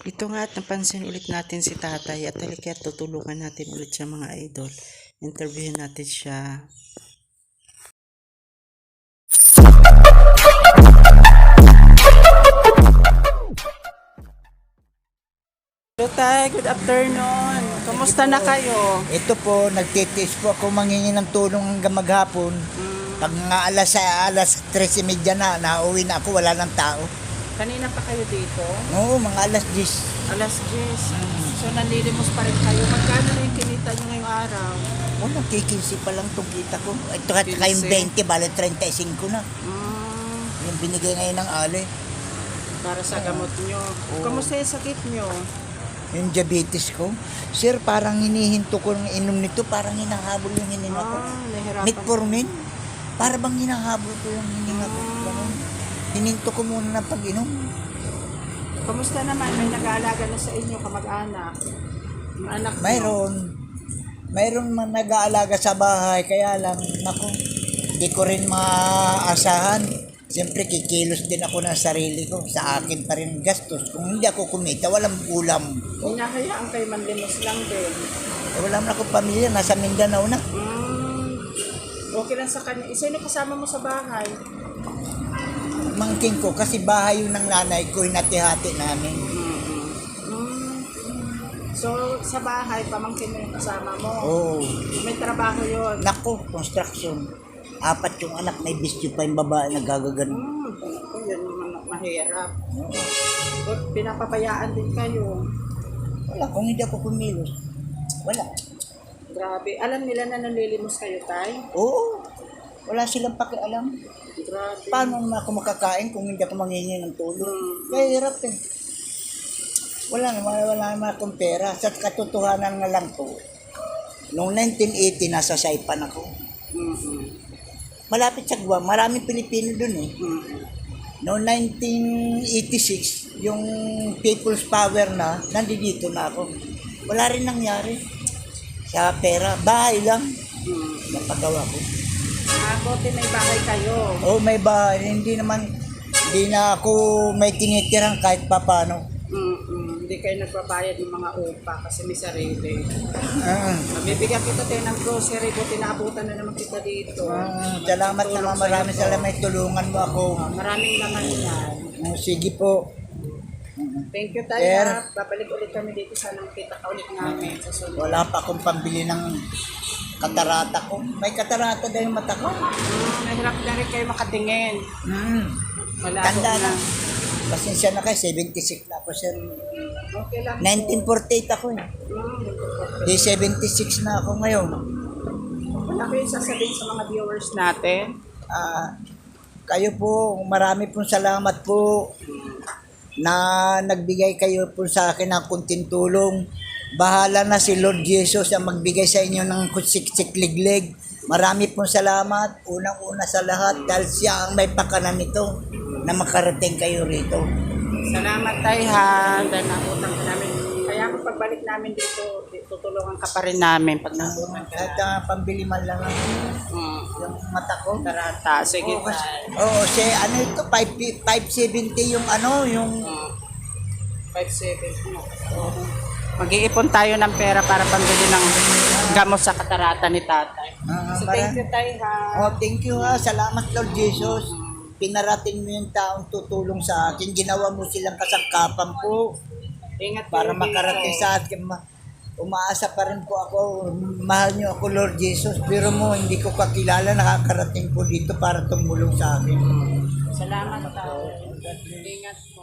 Ito nga at napansin ulit natin si tatay at halika tutulungan natin ulit siya mga idol. Interviewin natin siya. Hello tay, good afternoon. Kumusta na kayo? Ito po, nagtitis po ako mangingi ng tulong hanggang maghapon. Pag nga alas, alas 13.30 na, nauwi na ako, wala ng tao. Kanina pa kayo dito? Oo, mga alas 10. Alas 10. So nanlilimos pa rin kayo. Magkano yung kinita nyo ngayong araw? Wala, kikinsi pa lang itong kita ko. Ito at kayong 20, bala 35 na. Mm, Yung binigay ngayon ng ale. para sa gamot nyo. Kamusta yung sakit nyo? Yung diabetes ko. Sir, parang hinihinto ko ng inom nito, parang hinahabol yung hininga ko. Ah, nahirapan. Metformin. Para bang hinahabol ko yung hininga ko. Ganun. Hininto ko muna ng pag-inom. Kamusta naman? May nag-aalaga na sa inyo, kamag-anak? Anak? Mayroon. Mayroon man nag-aalaga sa bahay, kaya lang, naku, hindi ko rin maasahan. Siyempre, kikilos din ako ng sarili ko. Sa akin pa rin gastos. Kung hindi ako kumita, walang ulam. Hinahayaan kayo manlimos lang din. Eh, wala man ako pamilya, nasa Mindanao na. Mm, okay lang sa kanya. Isa yung kasama mo sa bahay. Mangking ko, kasi bahay yun ng nanay ko, hinati-hati namin. Mm. So, sa bahay, pamangkin mo yung kasama mo. Oo. May trabaho yon. Nako, construction. Apat yung anak, may bisyo pa yung babae na gagagan. Hmm, ako, yan naman mahirap. But pinapabayaan din kayo. Wala, kung hindi ako kumilos, wala. Grabe. Alam nila na nanlilimos kayo, Tay? Oo, wala silang pakialam. Grabe. Paano na ako makakain kung hindi ako mangingi ng tulong? Mm. Kaya hirap eh. Wala naman, wala naman akong pera. Sa katotohanan nga lang to, noong 1980, nasa Saipan ako. Mm-mm. Malapit sa Guam, maraming Pilipino dun eh. Mm-mm. Noong 1986, yung People's Power na, nandito na ako. Wala rin nangyari. Sa pera, bahay lang. Mm. Napagawa ko. Ah, buti may bahay kayo. Oh, may bahay. Hindi naman, hindi na ako may tinitirang kahit papano. Mm-mm. Hindi kayo nagbabayad ng mga upa kasi may sarili. Ah, Mabibigyan kita tayo ng grocery, buti naabutan na naman kita dito. ah, salamat naman. Maraming salamat. Tulungan mo ako. Ah, maraming naman yan. Ah, sige po. Thank you tayo. Sir. ha. Babalik ulit kami dito. Sana makita ka ulit namin sa sunod. Wala pa akong pambili ng katarata ko. May katarata dahil yung mata ko. Mm, nahirap na rin kayo makatingin. Hmm. Wala Tanda na. Pasensya na kayo, 76 na ako, sir. Okay lang. 1948 ako eh. Mm, Di 76 na ako ngayon. wala kayo sasabihin sa mga viewers natin. Ah, kayo po, marami pong salamat po na nagbigay kayo po sa akin ng kunting tulong. Bahala na si Lord Jesus ang magbigay sa inyo ng kutsik-sik liglig. Marami pong salamat. Unang-una sa lahat dahil siya ang may pakanan nito na makarating kayo rito. Salamat tayo ha. Dahil nakutang ka namin. Kaya kung pagbalik namin dito, tutulungan ka pa rin namin pag nakuha ka. At ah, pambili man lang ang Mm. yung mata ko. Tarata. Sige Oo, kasi, tayo. oo, si ano ito, 5, 570 yung ano, yung 5-7. Mag-iipon tayo ng pera para pambili ng gamot sa katarata ni tatay. Ah, So thank you tayo ha. Oh, thank you ha. Salamat Lord Jesus. Pinarating mo yung taong tutulong sa akin. Ginawa mo silang kasangkapan po Ingat para kayo makarating dito. sa akin. Ma- umaasa pa rin po ako. Mahal niyo ako Lord Jesus. Pero mo, hindi ko kakilala. Nakakarating po dito para tumulong sa akin. Salamat tayo. Ingat po.